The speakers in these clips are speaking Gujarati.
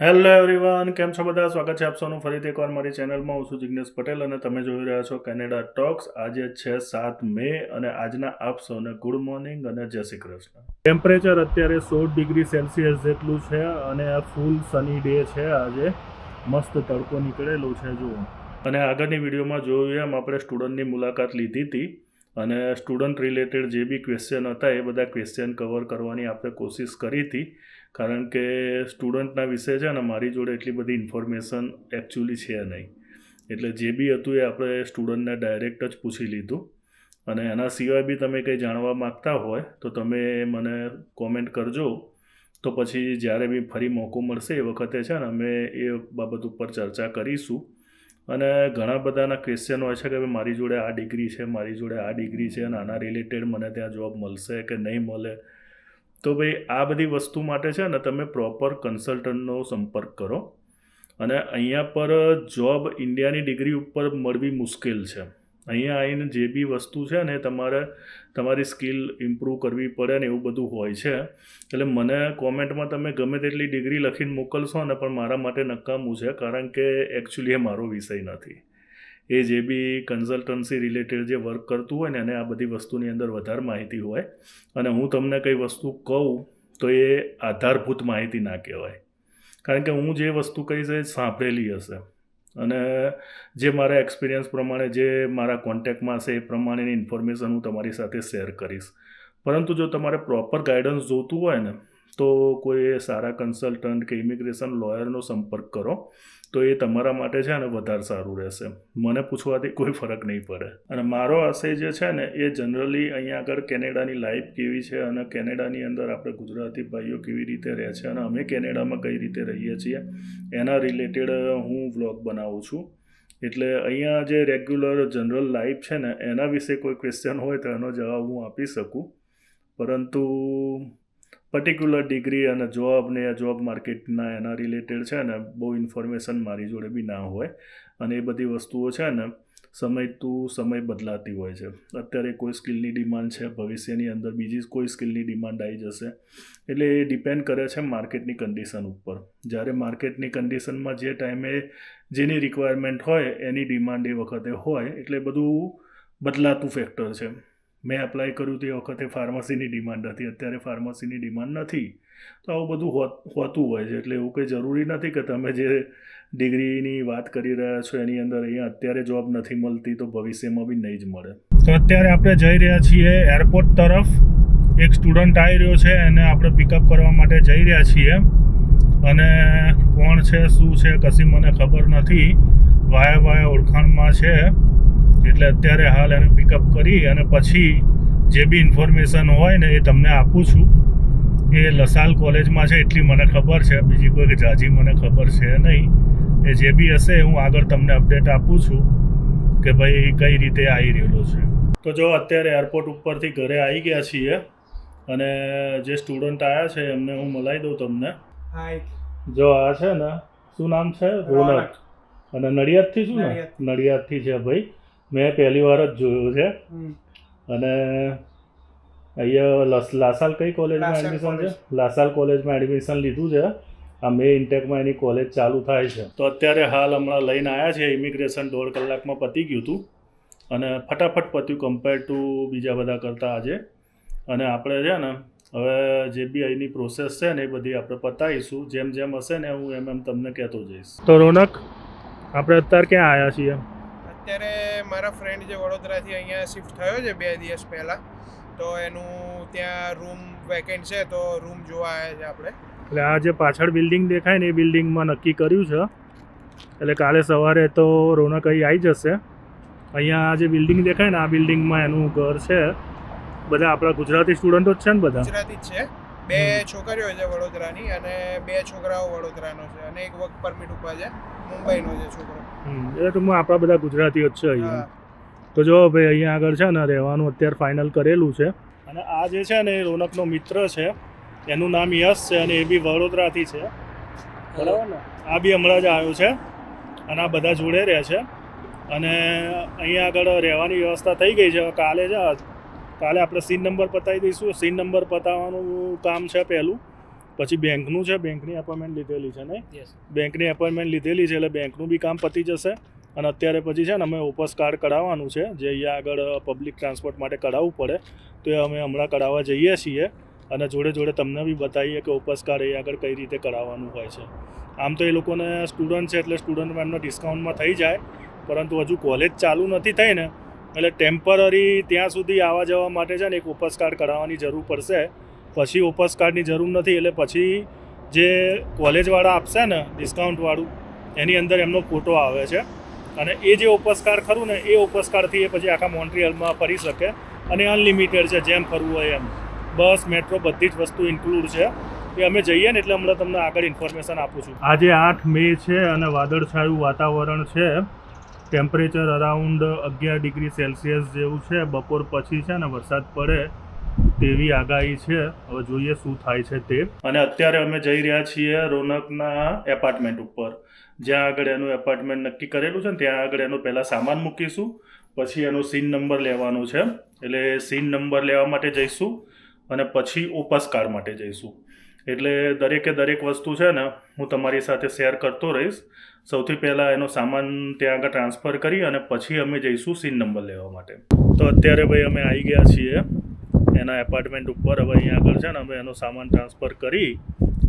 હેલો એવરીવન કેમ છો બધા? સ્વાગત છે આપ સૌનું ફરીથી એકવાર મારી ચેનલમાં. હું છું જિજ્ઞેશ પટેલ અને તમે જોઈ રહ્યા છો કેનેડા ટોક્સ આજે છે સાત મે અને આજના આપ સૌને ગુડ મોર્નિંગ અને જય શ્રી કૃષ્ણ. ટેમ્પરેચર અત્યારે સોળ ડિગ્રી સેલ્સિયસ જેટલું છે અને આ ફૂલ સની ડે છે. આજે મસ્ત તડકો નીકળેલો છે, જુઓ. અને આગળની વિડીયોમાં જોયું એમ, આપણે સ્ટુડન્ટની મુલાકાત લીધી હતી. અને સ્ટુડન્ટ રિલેટેડ જે બી ક્વેશ્ચન હતા, એ બધા ક્વેશ્ચન કવર કરવાની આપણે કોશિશ કરી હતી. કારણ કે સ્ટુડન્ટના વિશે છે ને, મારી જોડે એટલી બધી ઇન્ફોર્મેશન એકચ્યુઅલી છે નહીં. એટલે જે બી હતું એ આપણે સ્ટુડન્ટને ડાયરેક્ટ જ પૂછી લીધું. અને એના સિવાય બી તમે કંઈ જાણવા માગતા હોય, તો તમે મને કોમેન્ટ કરજો. તો પછી જ્યારે બી ફરી મોકો મળશે એ વખતે છે ને, અમે એ બાબત ઉપર ચર્ચા કરીશું. અને ઘણા બધાના ક્વેશ્ચન હોય છે કે ભાઈ મારી જોડે આ ડિગ્રી છે, મારી જોડે આ ડિગ્રી છે, અને આના રિલેટેડ મને ત્યાં જોબ મળશે કે નહીં મળે? તો ભાઈ આ બધી વસ્તુ માટે છે ને તમે પ્રોપર કન્સલ્ટન્ટનો સંપર્ક કરો. અને અહીંયા પર જોબ ઇન્ડિયાની ડિગ્રી ઉપર મળવી મુશ્કેલ છે. અહીંયા આવીને જે બી વસ્તુ છે ને તમારે તમારી સ્કિલ ઇમ્પ્રૂવ કરવી પડે ને એવું બધું હોય છે. એટલે મને કોમેન્ટમાં તમે ગમે તેટલી ડિગ્રી લખીને મોકલશો ને પણ મારા માટે નકામું છે, કારણ કે એકચ્યુઅલી એ મારો વિષય નથી. એ જે બી કન્સલ્ટન્સી રિલેટેડ જે વર્ક કરતું હોય ને એને આ બધી વસ્તુની અંદર વધારે માહિતી હોય. અને હું તમને કઈ વસ્તુ કહું તો એ આધારભૂત માહિતી ના કહેવાય. કારણ કે હું જે વસ્તુ કહીશ એ સાંભળેલી હશે. અને જે મારા એક્સપિરિયન્સ પ્રમાણે જે મારા કોન્ટેક્ટમાં હશે એ પ્રમાણેની ઇન્ફોર્મેશન હું તમારી સાથે શેર કરીશ. પરંતુ જો તમારે પ્રોપર ગાઈડન્સ જોતું હોય ને તો કોઈ સારા કન્સલ્ટન્ટ કે ઇમિગ્રેશન લોયરનો સંપર્ક કરો, તો એ તમારા માટે છે ને વધારે સારું રહેશે. મને પૂછવાથી કોઈ ફરક નહીં પડે. અને મારો આશય જે છે ને, એ જનરલી અહીંયા આગળ કેનેડાની લાઈફ કેવી છે અને કેનેડાની અંદર આપણે ગુજરાતી ભાઈઓ કેવી રીતે રહે છે અને અમે કેનેડામાં કઈ રીતે રહીએ છીએ, એના રિલેટેડ હું વ્લોગ બનાવું છું. એટલે અહીંયા જે રેગ્યુલર જનરલ લાઈફ છે ને, એના વિશે કોઈ ક્વેશ્ચન હોય તો એનો જવાબ હું આપી શકું. પરંતુ પર્ટિક્યુલર ડિગ્રી અને જોબ ને જોબ માર્કેટના એના રિલેટેડ છે ને બહુ ઇન્ફોર્મેશન મારી જોડે બી ના હોય. અને એ બધી વસ્તુઓ છે ને સમય ટુ સમય બદલાતી હોય છે. અત્યારે કોઈ સ્કિલની ડિમાન્ડ છે, ભવિષ્યની અંદર બીજી કોઈ સ્કિલની ડિમાન્ડ આવી જશે. એટલે એ ડિપેન્ડ કરે છે માર્કેટની કન્ડિશન ઉપર. જ્યારે માર્કેટની કન્ડિશનમાં જે ટાઈમે જેની રિક્વાયરમેન્ટ હોય એની ડિમાન્ડ એ વખતે હોય, એટલે બધું બદલાતું ફેક્ટર છે. મેં એપ્લાય કર્યું તે વખતે ફાર્મસીની ડિમાન્ડ હતી. અત્યારે ફાર્મસીની ડિમાન્ડ નથી. તો આવું બધું હોત, હોતું હોય છે. એટલે એવું કંઈ જરૂરી નથી કે તમે જે ડિગ્રીની વાત કરી રહ્યા છો એની અંદર અહીંયા અત્યારે જોબ નથી મળતી તો ભવિષ્યમાં બી નહીં જ મળે. તો અત્યારે આપણે જઈ રહ્યા છીએ એરપોર્ટ તરફ. એક સ્ટુડન્ટ આવી રહ્યો છે, એને આપણે પિકઅપ કરવા માટે જઈ રહ્યા છીએ. અને કોણ છે, શું છે, કશી મને ખબર નથી. વાયા વાયા ઓળખાણમાં છે. એટલે અત્યારે હાલ એને પિકઅપ કરી અને પછી જે બી ઇન્ફોર્મેશન હોય ને એ તમને આપું છું. એ લસાલ કોલેજમાં છે એટલી મને ખબર છે. બીજી કોઈ જાજી મને ખબર છે નહીં. એ જે બી હશે હું આગળ તમને અપડેટ આપું છું કે ભાઈ કઈ રીતે આવી રહેલો છે. તો જો અત્યારે એરપોર્ટ ઉપરથી ઘરે આવી ગયા છીએ અને જે સ્ટુડન્ટ આવ્યા છે એમને હું મલાઈ દઉં તમને. જો આ છે ને શું નામ છે? રોનક. અને નડિયાદથી શું ને નડિયાદથી છે ભાઈ. મેં પહેલી વાર જ જોયું છે. અને અહીંયા લસ- લાસાલ કઈ કોલેજમાં એડમિશન છે? લાસાલ કોલેજમાં એડમિશન લીધું છે. આ મે ઇન્ટેકમાં એની કોલેજ ચાલુ થાય છે. તો અત્યારે હાલ હમણાં લઈને આવ્યા છે. ઇમિગ્રેશન દોઢ કલાકમાં પતી ગયું હતું. અને ફટાફટ પત્યું કમ્પેર ટુ બીજા બધા કરતાં આજે. અને આપણે છે ને હવે જે બી અહીંની પ્રોસેસ છે ને એ બધી આપણે પતાવીશું. જેમ જેમ હશે ને હું એમ એમ તમને કહેતો જઈશ. તો રોનક આપણે અત્યારે ક્યાં આવ્યા છીએ? અત્યારે મારા ફ્રેન્ડ જે વડોદરાથી અહીંયા શિફ્ટ થયો છે બે દિવસ પહેલાં તો એનું ત્યાં રૂમ વેકેન્ટ છે તો રૂમ જોવા આવ્યા છે આપણે. એટલે આ જે પાછળ બિલ્ડિંગ દેખાય ને એ બિલ્ડિંગમાં નક્કી કર્યું છે. એટલે કાલે સવારે તો રોનક અહીં આવી જશે. અહીંયા આ જે બિલ્ડિંગ દેખાય ને આ બિલ્ડિંગમાં એનું ઘર છે. બધા આપણા ગુજરાતી સ્ટુડન્ટો જ છે ને બધા? ગુજરાતી જ છે. બે છોકરીઓ છે વડોદરાની અને બે છોકરાઓ વડોદરાનો છે અને એક વર્ક પરમિટ ઉપર છે મુંબઈનો છે છોકરો. એટલે ટૂંકમાં આપણા બધા ગુજરાતીઓ જ છે અહીંયા. તો જો ભાઈ અહીંયા આગળ છે ને રહેવાનું અત્યારે ફાઇનલ કરેલું છે. અને આ જે છે ને એ રોનકનો મિત્ર છે એનું નામ યશ છે અને એ બી વડોદરાથી છે. બરાબર ને? આ બી હમણાં જ આવ્યો છે અને આ બધા જોડે રહે છે. અને અહીંયા આગળ રહેવાની વ્યવસ્થા થઈ ગઈ છે. કાલે જ કાલે આપણે સીન નંબર પતાવી દઈશું. સીન નંબર પતાવવાનું કામ છે પહેલું. પછી બેંકનું છે. બેંકની એપોઇન્ટમેન્ટ લીધેલી છે નહીં? બેંકની એપોઇન્ટમેન્ટ લીધેલી છે એટલે બેંકનું બી કામ પતી જશે. અને અત્યારે પછી છે ને અમે ઓપસ કાર્ડ કઢાવવાનું છે. જે અહીંયા આગળ પબ્લિક ટ્રાન્સપોર્ટ માટે કઢાવવું પડે તો એ અમે હમણાં કઢાવવા જઈએ છીએ. અને જોડે જોડે તમને બી બતાવીએ કે ઓપસ કાર્ડ એ આગળ કઈ રીતે કઢાવવાનું હોય છે. આમ તો એ લોકોને સ્ટુડન્ટ છે એટલે સ્ટુડન્ટમાં એમનો ડિસ્કાઉન્ટમાં થઈ જાય. પરંતુ હજુ કોલેજ ચાલુ નથી થઈ ને એટલે ટેમ્પરરી ત્યાં સુધી આવવા જવા માટે છે ને એક ઉપસ કાર્ડ કરાવવાની જરૂર પડશે. પછી ઓપસ કાર્ડની જરૂર નથી, એટલે પછી જે કોલેજવાળા આપશે ને ડિસ્કાઉન્ટવાળું એની અંદર એમનો ફોટો આવે છે. અને એ જે કાર્ડ ખરું ને, એ કાર્ડથી એ પછી આખા મોન્ટ્રીયલમાં ફરી શકે. અને અનલિમિટેડ છે, જેમ ફરવું હોય એમ. બસ મેટ્રો બધી જ વસ્તુ ઇન્ક્લુડ છે. એ અમે જઈએ ને, એટલે હમણાં તમને આગળ ઇન્ફોર્મેશન આપું છું. આજે આઠ મે છે અને વાદળછાયું વાતાવરણ છે. ટેમ્પરેચર અરાઉન્ડ અગિયાર ડિગ્રી સેલ્સિયસ જેવું છે. બપોર પછી છે ને વરસાદ પડે તેવી આગાહી છે. હવે જોઈએ શું થાય છે તે. અને અત્યારે અમે જઈ રહ્યા છીએ રોનકના એપાર્ટમેન્ટ ઉપર. જ્યાં આગળ એનું એપાર્ટમેન્ટ નક્કી કરેલું છે ને, ત્યાં આગળ એનો પહેલાં સામાન મૂકીશું. પછી એનો સીન નંબર લેવાનો છે. એટલે સીન નંબર લેવા માટે જઈશું અને પછી ઓપસ કાર્ડ માટે જઈશું. એટલે દરેકે દરેક વસ્તુ છે ને હું તમારી સાથે શેર કરતો રહીશ. સૌથી પહેલાં એનો સામાન ત્યાં આગળ ટ્રાન્સફર કરી અને પછી અમે જઈશું સીન નંબર લેવા માટે. તો અત્યારે ભાઈ અમે આવી ગયા છીએ એના એપાર્ટમેન્ટ ઉપર. હવે અહીંયા આગળ છે ને અમે એનો સામાન ટ્રાન્સફર કરી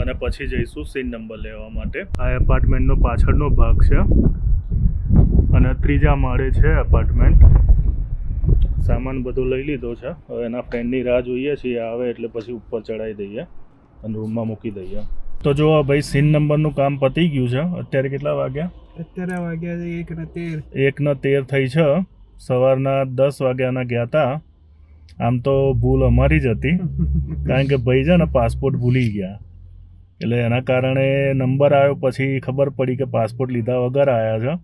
અને પછી જઈશું સીન નંબર લેવા માટે. આ એપાર્ટમેન્ટનો પાછળનો ભાગ છે અને ત્રીજા માળે છે એપાર્ટમેન્ટ સામાન બધો લઈ લીધો છે. હવે એના ફ્રેન્ડની રાહ જોઈએ છીએ, આવે એટલે પછી ઉપર ચડાવી દઈએ. અને રૂમમાં મૂકી દઈએ તો જો ભાઈ સીન નંબરનું કામ પતી ગયું છે. અત્યારે કેટલા વાગ્યા? અત્યારે વાગ્યા છે એક ને તેર. એકના તેર થઈ છે. સવારના દસ વાગ્યાના ગયા હતા આમ તો ભૂલ અમારી જ હતી કારણ કે ભાઈ છે ને પાસપોર્ટ ભૂલી ગયા. એટલે એના કારણે નંબર આવ્યો પછી ખબર પડી કે પાસપોર્ટ લીધા વગર આવ્યા છે.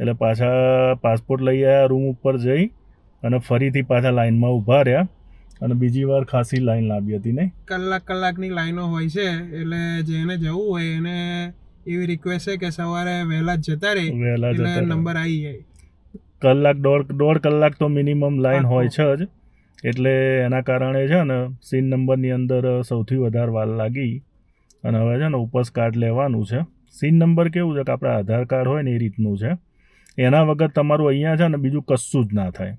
એટલે પાછા પાસપોર્ટ લઈ આવ્યા રૂમ ઉપર જઈ અને ફરીથી પાછા લાઈનમાં ઊભા રહ્યા. અને બીજી વાર ખાસી લાઈન લાવી હતી નહીં? કલાક કલાકની લાઈનો હોય છે એટલે જેને જવું હોય એને એવી રિક્વેસ્ટ છે કે સવારે વહેલા જ જતા રહે વહેલા જતા નંબર આવી જાય. કલાક દોઢ દોઢ કલાક તો મિનિમમ લાઈન હોય છે જ. એટલે એના કારણે છે ને સીન નંબરની અંદર સૌથી વધારે વાર લાગી. અને હવે છે ને ઉપસ કાર્ડ લેવાનું છે. સીન નંબર કેવું છે? કે આપણે આધાર કાર્ડ હોય ને એ રીતનું છે. એના વગર તમારું અહીંયા છે ને બીજું કશું જ ના થાય.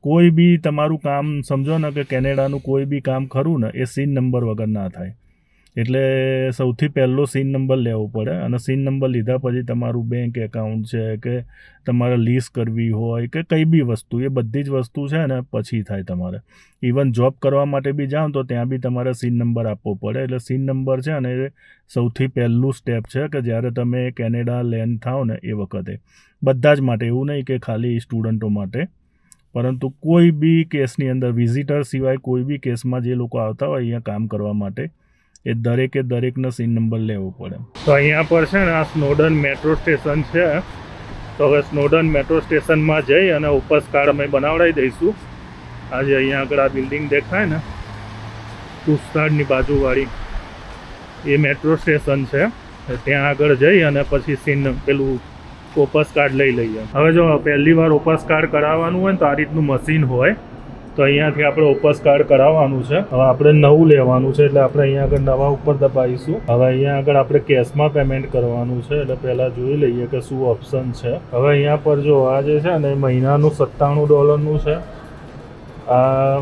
કોઈ બી તમારું કામ સમજો ને કે કેનેડાનું કોઈ બી કામ ખરું ને, એ સીન નંબર વગર ના થાય. એટલે સૌથી પહેલો સીન નંબર લેવો પડે અને સીન નંબર લીધા પછી તમારું બેંક એકાઉન્ટ છે કે તમારે લીસ કરવી હોય કે કઈ બી વસ્તુ, એ બધી જ વસ્તુ છે ને પછી થાય તમારે. ઇવન જોબ કરવા માટે બી જાઓ તો ત્યાં બી તમારે સીન નંબર આપવો પડે. એટલે સીન નંબર છે ને એ સૌથી પહેલું સ્ટેપ છે કે જ્યારે તમે કેનેડા લેન્ડ થાઓ ને એ વખતે. બધા જ માટે, એવું નહીં કે ખાલી સ્ટુડન્ટો માટે. પરંતુ કોઈ બી કેસની અંદર વિઝિટર સિવાય કોઈ બી કેસમાં જે લોકો આવતા હોય અહીંયા કામ કરવા માટે, એ દરેકે દરેકનો સીન નંબર લેવો પડે. તો અહીંયા પર છે ને આ સ્નોડન મેટ્રો સ્ટેશન છે. તો હવે સ્નોડન મેટ્રો સ્ટેશનમાં જઈ અને ઉપસ કાર્ડ અમે બનાવડાવી દઈશું. આજે અહીંયા આગળ આ બિલ્ડિંગ દેખાય ને કુસ્તાડની બાજુવાળી. એ મેટ્રો સ્ટેશન છે. ત્યાં આગળ જઈ અને પછી સીન પેલું ઓપસ કાર્ડ લઈ લઈએ. હવે જો પહેલી વાર ઓપસ કાર્ડ કરાવવાનું હોય ને તો આ રીતનું મશીન હોય, તો અહીંયાથી આપણે ઓપસ કાર્ડ કરાવવાનું છે. હવે આપણે નવું લેવાનું છે એટલે આપણે અહીંયા આગળ નવા ઉપર દબાવીશું. હવે અહીંયા આગળ આપણે કેશમાં પેમેન્ટ કરવાનું છે એટલે પહેલાં જોઈ લઈએ કે શું ઓપ્શન છે. હવે અહીંયા પર જો આ જે છે ને મહિનાનું સત્તાણું ડોલરનું છે. આ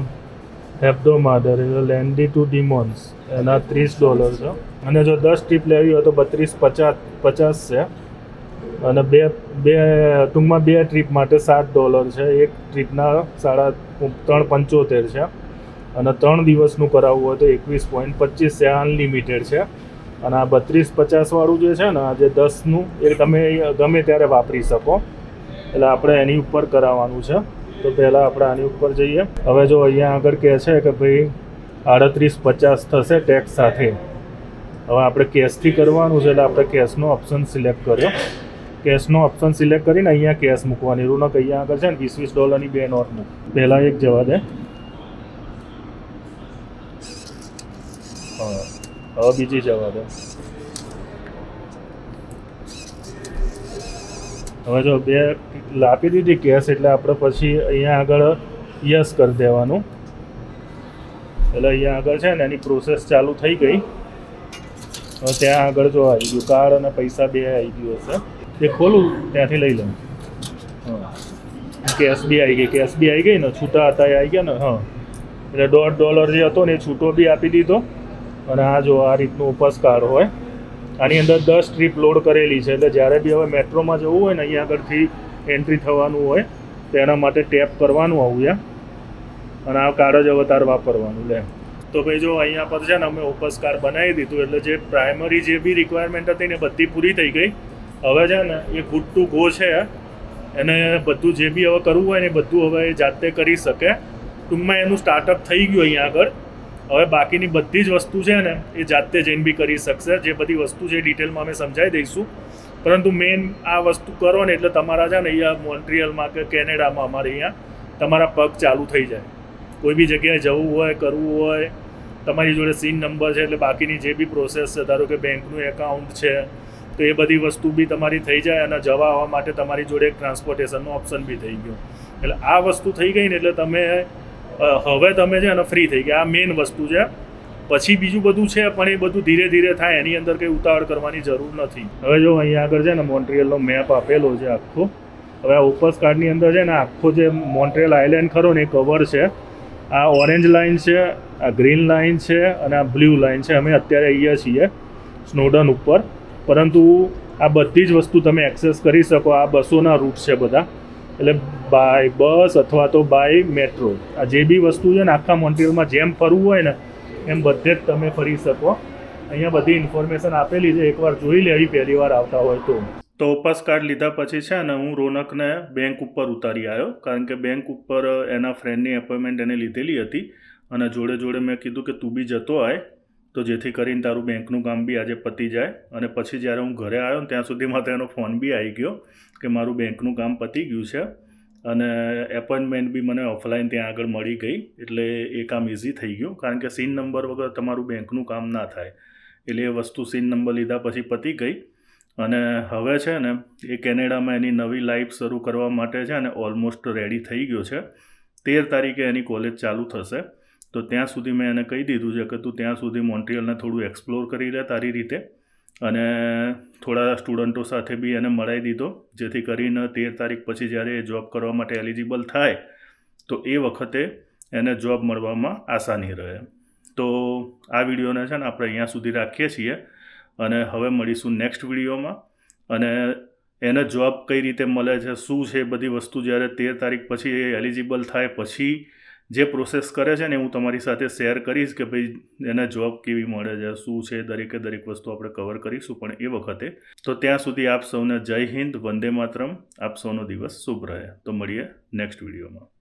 હેપ્ડો માધર એટલે લેન્ડી ટુ ડિમોન્સ, એના ત્રીસ ડોલર છે. અને જો દસ ટીપ લેવી હોય તો બત્રીસ પચાસ પચાસ છે. અને બે બે, ટૂંકમાં બે ટ્રીપ માટે સાત ડોલર છે. એક ટ્રીપના સાડા ત્રણ પંચોતેર છે. અને ત્રણ દિવસનું કરાવવું હોય તો એકવીસ પોઈન્ટ પચીસ છે અનલિમિટેડ છે. અને આ બત્રીસ પચાસવાળું જે છે ને, આ જે દસનું, એ તમે ગમે ત્યારે વાપરી શકો. એટલે આપણે એની ઉપર કરાવવાનું છે. તો પહેલાં આપણે આની ઉપર જઈએ. હવે જો અહીંયા આગળ કહે છે કે ભાઈ, આડત્રીસ પચાસ થશે ટેક્સ સાથે. હવે આપણે કેશથી કરવાનું છે, એટલે આપણે કેશનો ઓપ્શન સિલેક્ટ કર્યો. કેશનો ઓપ્શન સિલેક્ટ કરીને અહીંયા કેશ મૂકવાની. રૂનક અહીંયા આગળ છે ને વીસ વીસ ડોલરની બે નોટ મૂક. પહેલાં એક જવા દે હા, હવે બીજી જવા દે હવે જો બે લાપી દીધી કેશ એટલે આપણે પછી અહીંયા આગળ યસ કરી દેવાનું. એટલે અહીંયા આગળ છે ને, એની પ્રોસેસ ચાલુ થઈ ગઈ. ત્યાં આગળ જો આવી ગયું. કાર્ડ અને પૈસા બે આવી ગયું હશે. એ ખોલું, ત્યાંથી લઈ લઉં. કેશ બી આવી ગઈ કેશ બી આવી ગઈ ને, છૂટા હતા એ આવી ગયા ને, હા. એટલે દોઢ ડોલર જે હતો ને એ છૂટો બી આપી દીધો. અને આ જો આ રીતનું ઉપસ કાર્ડ હોય, આની અંદર દસ ટ્રીપ લોડ કરેલી છે. એટલે જ્યારે બી હવે મેટ્રોમાં જવું હોય ને, અહીંયા આગળથી એન્ટ્રી થવાનું હોય, તો એના માટે ટેપ કરવાનું આવું અને આ કાર્ડ જ અવતાર વાપરવાનું, લે. તો ભાઈ જો અહીંયા પર છે ને, અમે ઉપસ કાર્ડ બનાવી દીધું. એટલે જે પ્રાઇમરી જે બી રિક્વાયરમેન્ટ હતી ને બધી પૂરી થઈ ગઈ. હવે છે ને, એ ગુડ ટુ ગો છે. એને બધું જે બી હવે કરવું હોય ને એ બધું હવે એ જાતે કરી શકે. ટૂંકમાં એનું સ્ટાર્ટઅપ થઈ ગયું અહીંયા આગળ. હવે બાકીની બધી જ વસ્તુ છે ને, એ જાતે જઈને બી કરી શકશે. જે બધી વસ્તુ છે એ ડિટેલમાં અમે સમજાવી દઈશું. પરંતુ મેઇન આ વસ્તુ કરો ને એટલે તમારા છે ને અહીંયા મોન્ટ્રિયલમાં કે કેનેડામાં અમારે અહીંયા તમારા પગ ચાલુ થઈ જાય. કોઈ બી જગ્યાએ જવું હોય, કરવું હોય, તમારી જોડે સીન નંબર છે એટલે બાકીની જે બી પ્રોસેસ છે, ધારો કે બેંકનું એકાઉન્ટ છે તો એ બધી વસ્તુ બી તમારી થઈ જાય અને જવા આવવા માટે તમારી જોડે એક ટ્રાન્સપોર્ટેશનનો ઓપ્શન બી થઈ ગયો. એટલે આ વસ્તુ થઈ ગઈ ને એટલે તમે હવે તમે છે ને ફ્રી થઈ ગયા. આ મેઇન વસ્તુ છે. પછી બીજું બધું છે, પણ એ બધું ધીરે ધીરે થાય. એની અંદર કંઈ ઉતાવળ કરવાની જરૂર નથી. હવે જો અહીંયા આગળ છે ને મોન્ટ્રિયલનો મેપ આપેલો છે આખો. હવે આ ઓપસ કાર્ડની અંદર છે ને આખો જે મોન્ટ્રિયલ આઇલેન્ડ ખરો ને એ કવર છે. આ ઓરેન્જ લાઇન છે, આ ગ્રીન લાઇન છે અને આ બ્લુ લાઇન છે. અમે અત્યારે અહીંયા છીએ સ્નોડન ઉપર. પરંતુ આ બધી જ વસ્તુ તમે એક્સેસ કરી શકો. આ બસોના રૂટ છે બધા. એટલે બાય બસ અથવા તો બાય મેટ્રો આ જે બી વસ્તુ છે ને આખા મોન્ટ્રિયલમાં જેમ ફરવું હોય ને, એમ બધે જ તમે ફરી શકો. અહીંયા બધી ઇન્ફોર્મેશન આપેલી છે. એકવાર જોઈ લેવી પહેલી વાર આવતા હોય તો. તો ઉપસ કાર્ડ લીધા પછી છે ને હું રોનકને બેંક ઉપર ઉતારી આવ્યો કારણ કે બેંક ઉપર એના ફ્રેન્ડની એપોઇન્ટમેન્ટ એને લીધેલી હતી. અને જોડે જોડે મેં કીધું કે તું બી જતો આય. તો જેથી કરીને તારું બેંકનું કામ બી આજે પતી જાય અને પછી જ્યારે હું ઘરે આવ્યો ને ત્યાં સુધીમાં તેનો ફોન બી આવી ગયો કે મારું બેંકનું કામ પતી ગયું છે અને એપોઇન્ટમેન્ટ બી મને ઓફલાઈન ત્યાં આગળ મળી ગઈ એટલે એ કામ ઇઝી થઈ ગયું કારણ કે સીન નંબર વગર તમારું બેંકનું કામ ના થાય. એટલે એ વસ્તુ સીન નંબર લીધા પછી પતી ગઈ અને હવે છે ને એ કેનેડામાં એની નવી લાઈફ શરૂ કરવા માટે છે ને ઓલમોસ્ટ રેડી થઈ ગયો છે. તેર તારીખે એની કોલેજ ચાલુ થશે. તો ત્યાં સુધી મેં એને કહી દીધું છે કે તું ત્યાં સુધી મોન્ટ્રિયલને થોડું એક્સપ્લોર કરી લે તારી રીતે. અને થોડા સ્ટુડન્ટો સાથે બી એને મળાવી દીધો, જેથી કરીને તેર તારીખ પછી જ્યારે એ જોબ કરવા માટે એલિજિબલ થાય, તો એ વખતે એને જોબ મળવામાં આસાની રહે. તો આ વિડીયોને છે ને આપણે અહીંયા સુધી રાખીએ છીએ. અને હવે મળીશું નેક્સ્ટ વિડીયોમાં. અને એને જોબ કઈ રીતે મળે છે, શું છે બધી વસ્તુ જ્યારે તેર તારીખ પછી એ એલિજિબલ થાય, પછી જે પ્રોસેસ કરે છે ને હું તમારી સાથે શેર કરીશ કે ભાઈ એને જોબ કેવી મળે છે, શું છે, દરેકે દરેક વસ્તુ આપણે કવર કરીશું પણ એ વખતે. તો ત્યાં સુધી આપ સૌને જય હિન્દ, વંદે માતરમ. આપ સૌનો દિવસ શુભ રહે. તો મળીએ નેક્સ્ટ વિડીયોમાં